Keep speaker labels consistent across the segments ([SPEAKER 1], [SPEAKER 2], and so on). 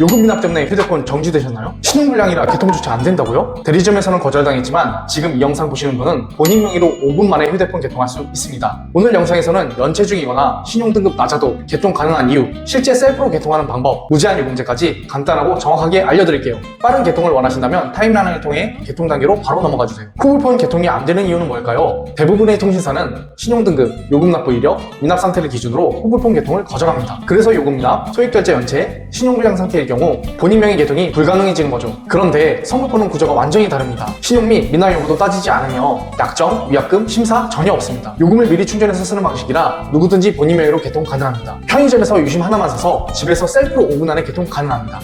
[SPEAKER 1] 요금 미납 때문에 휴대폰 정지되셨나요? 신용불량이라 개통 조치 안 된다고요? 대리점에서는 거절당했지만 지금 이 영상 보시는 분은 본인 명의로 5분 만에 휴대폰 개통할 수 있습니다. 오늘 영상에서는 연체 중이거나 신용등급 낮아도 개통 가능한 이유, 실제 셀프로 개통하는 방법, 무제한 요금제까지 간단하고 정확하게 알려드릴게요. 빠른 개통을 원하신다면 타임라인을 통해 개통 단계로 바로 넘어가 주세요. 쿠브폰 개통이 안 되는 이유는 뭘까요? 대부분의 통신사는 신용등급, 요금 납부 이력, 미납 상태를 기준으로 쿠브폰 개통을 거절합니다. 그래서 요금 미납, 소액결제 연체, 신용불량 상태일 경우 본인 명의 개통이 불가능해지는 거죠. 그런데 선불폰은 구조가 완전히 다릅니다. 신용 및 미납 여부도 따지지 않으며 약정, 위약금, 심사 전혀 없습니다. 요금을 미리 충전해서 쓰는 방식이라 누구든지 본인 명의로 개통 가능합니다. 편의점에서 유심 하나만 사서 집에서 셀프로 5분 안에 개통 가능합니다.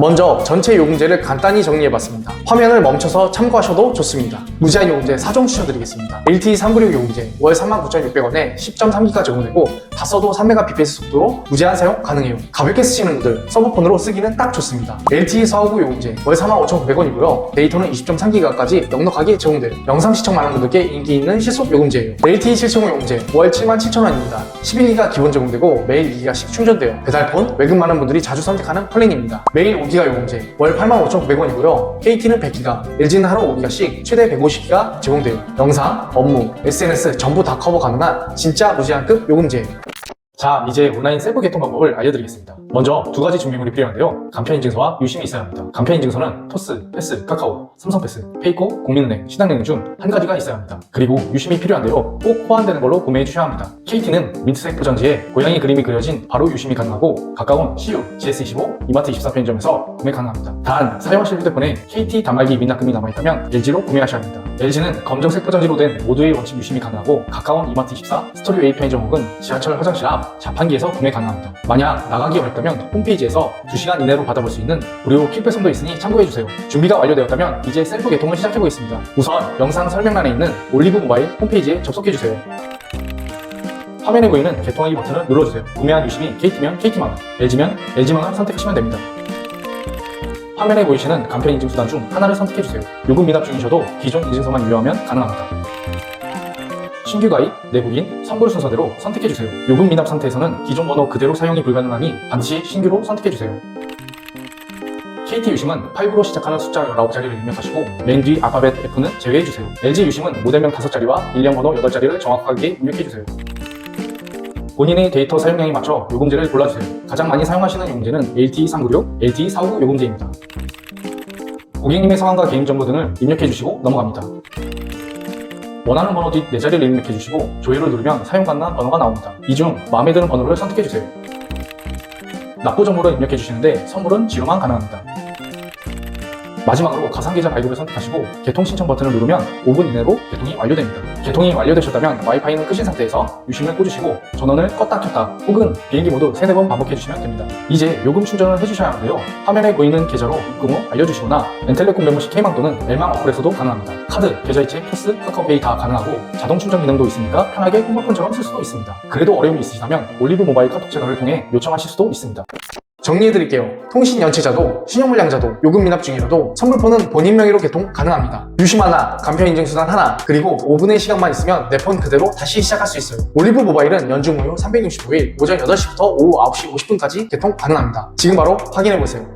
[SPEAKER 1] 먼저 전체 요금제를 간단히 정리해봤습니다. 화면을 멈춰서 참고하셔도 좋습니다. 무제한 요금제 4종 추천드리겠습니다. LTE 396 요금제 월 39,600원에 10.3기가 제공되고 다 써도 3mbps 속도로 무제한 사용 가능해요. 가볍게 쓰시는 분들 서브폰으로 쓰기는 딱 좋습니다. LTE 459 요금제 월 45,900원이고요. 데이터는 20.3기가까지 넉넉하게 제공돼요. 영상 시청 많은 분들께 인기 있는 실속 요금제예요. LTE 775 요금제 월 77,000원입니다. 11기가 기본 제공되고 매일 2기가씩 충전돼요. 배달폰, 외근 많은 분들이 자주 선택하는 플랜입니다. 매일 5기가 요금제 월 85,900원이고요. KT는 100기가, LG는 하루 5기가씩 최대 150기가 제공돼요. 영상, 업무, SNS 전부 다 커버 가능한 진짜 무제한급 요금제예요. 자, 이제 온라인 셀프 개통 방법을 알려드리겠습니다. 먼저 두 가지 준비물이 필요한데요. 간편 인증서와 유심이 있어야 합니다. 간편 인증서는 토스, 패스, 카카오, 삼성패스, 페이코, 국민은행, 신한은행 중 한 가지가 있어야 합니다. 그리고 유심이 필요한데요. 꼭 호환되는 걸로 구매해 주셔야 합니다. KT는 민트색 포장지에 고양이 그림이 그려진 바로 유심이 가능하고 가까운 CU, GS25, 이마트 24 편의점에서 구매 가능합니다. 단 사용하실 휴대폰에 KT 단말기 미납금이 남아있다면 LG로 구매하셔야 합니다. LG는 검정색 포장지로 된 모두의 원칙 유심이 가능하고 가까운 이마트 24, 스토리웨이 편의점 혹은 지하철 화장실 앞 자판기에서 구매 가능합니다. 만약 나가기 어렵다 면 홈페이지에서 2시간 이내로 받아볼 수 있는 무료 킥배송도 있으니 참고해주세요. 준비가 완료되었다면 이제 셀프 개통을 시작해보겠습니다. 우선 영상 설명란에 있는 올리브 모바일 홈페이지에 접속해주세요. 화면에 보이는 개통하기 버튼을 눌러주세요. 구매한 유심이 KT면 KT만원, LG면 LG만원 선택하시면 됩니다. 화면에 보이시는 간편 인증 수단 중 하나를 선택해주세요. 요금 미납 중이셔도 기존 인증서만 유효하면 가능합니다. 신규 가입, 내국인, 선불 순서대로 선택해주세요. 요금 미납 상태에서는 기존 번호 그대로 사용이 불가능하니 반드시 신규로 선택해주세요. KT 유심은 89로 시작하는 숫자 19자리를 입력하시고 맨뒤 알파벳 F는 제외해주세요. LG 유심은 모델명 5자리와 일련 번호 8자리를 정확하게 입력해주세요. 본인의 데이터 사용량에 맞춰 요금제를 골라주세요. 가장 많이 사용하시는 요금제는 LTE 396, LTE 459 요금제입니다. 고객님의 성함과 개인정보 등을 입력해주시고 넘어갑니다. 원하는 번호 뒷 4자리를 입력해 주시고 조회를 누르면 사용 가능한 번호가 나옵니다. 이 중 마음에 드는 번호를 선택해 주세요. 납부 정보를 입력해 주시는데 선물은 지로만 가능합니다. 마지막으로 가상계좌 발급을 선택하시고 개통 신청 버튼을 누르면 5분 이내로 개통이 완료됩니다. 개통이 완료되셨다면 와이파이는 끄신 상태에서 유심을 꽂으시고 전원을 껐다 켰다 혹은 비행기 모드 3, 4번 반복해 주시면 됩니다. 이제 요금 충전을 해주셔야 하는데요. 화면에 보이는 계좌로 입금 후 알려주시거나 엔텔레콤 멤버십 K망 또는 멜망 어플에서도 가능합니다. 카드, 계좌이체, 토스, 카카오페이 다 가능하고 자동 충전 기능도 있으니까 편하게 홈모폰처럼 쓸 수도 있습니다. 그래도 어려움이 있으시다면 올리브 모바일 카톡 채널을 통해 요청하실 수도 있습니다. 정리해드릴게요. 통신 연체자도 신용불량자도 요금 미납 중이라도 선불폰은 본인 명의로 개통 가능합니다. 유심 하나, 간편 인증 수단 하나, 그리고 5분의 시간만 있으면 내 폰 그대로 다시 시작할 수 있어요. 올리브 모바일은 연중 무휴 365일 오전 8시부터 오후 9시 50분까지 개통 가능합니다. 지금 바로 확인해보세요.